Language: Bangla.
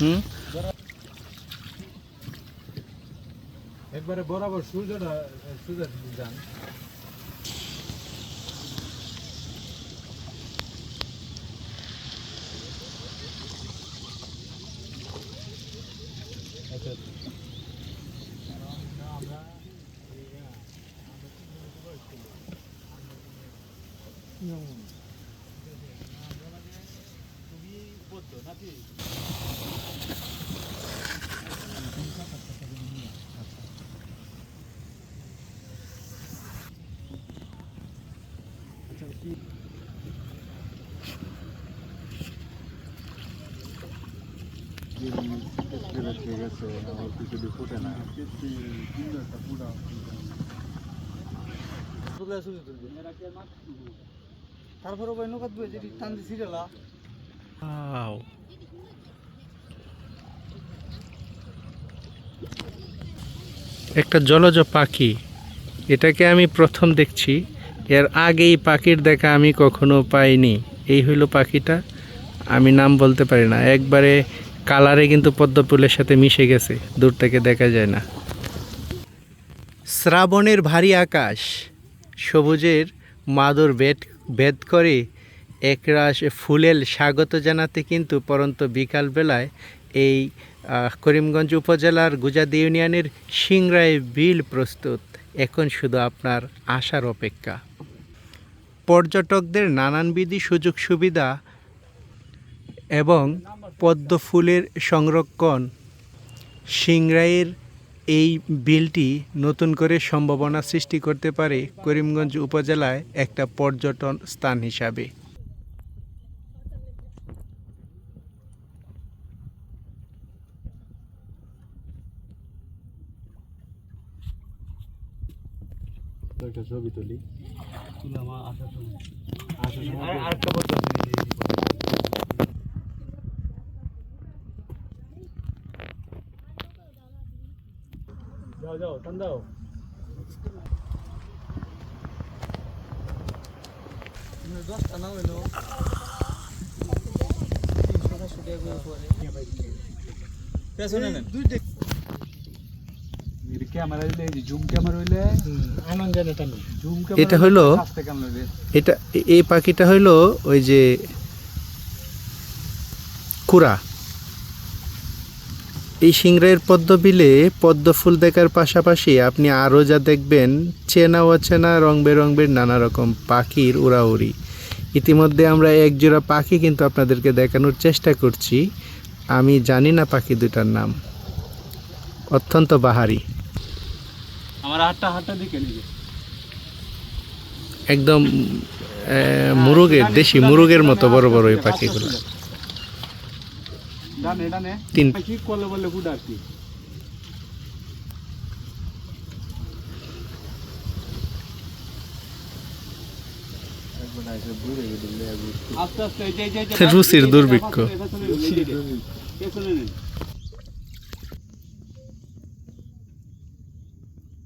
হুম? একবারে বরাবর সূর্যটা সূর্য যান। আচ্ছা ঠিক আছে আমার কিছু ফুটে না। তারপরে নৌকা দুয়ে যদি টান দিয়ে ছিড়েলা Wow. একটা জলজ পাখি। এটাকে আমি প্রথম দেখছি। এর আগে এই পাখির দেখা আমি কখনো পাইনি। এই হইল পাখিটা। আমি নাম বলতে পারি না। একবারে কালারে কিন্তু পদ্ম ফুলের সাথে মিশে গেছে। দূর থেকে দেখা যায় না। শ্রাবণের ভারী আকাশ। সবুজের মাদুর বেদ ভেদ করে একরাশ ফুলেল স্বাগত জানাতে কিন্তু পরন্ত বিকালবেলায় এই করিমগঞ্জ উপজেলার গুজাদি ইউনিয়নের সিংরায় বিল প্রস্তুত। এখন শুধু আপনার আসার অপেক্ষা। পর্যটকদের নানানবিধি সুযোগ সুবিধা এবং পদ্ম ফুলের সংরক্ষণ সিংরাইয়ের এই বিলটি নতুন করে সম্ভাবনা সৃষ্টি করতে পারে করিমগঞ্জ উপজেলায় একটা পর্যটন স্থান হিসাবে। তো একটা ছবি তুলি। আসার সময়। আসার সময় আরেকটা। যাও যাও টান দাও। দশটা না হইল। পেছনে দুইটা ক্যামেরা হইলে জুম ক্যামেরা হইলে আনন্দ জানে টান এটা এটা এই পাখিটা হলো ওই যে কুড়া। এই সিংরাইয়ের পদ্ম বিলে পদ্ম ফুল দেখার পাশাপাশি আপনি আরও যা দেখবেন চেনা অচেনা রং বেরঙের নানা রকম পাখির উড়াউড়ি। ইতিমধ্যে আমরা এক জোড়া পাখি কিন্তু আপনাদেরকে দেখানোর চেষ্টা করছি। আমি জানি না পাখি দুটার নাম। অত্যন্ত বাহারি। আমার হাতটা হাতটা দিকে নিবে একদম মুরগের দেশি মুরগের মতো বড় বড় এই পাখিগুলো ডানে ডানে তিন কি করলে বলে গুড আর কি রুচির দুর্ভিক্ষ।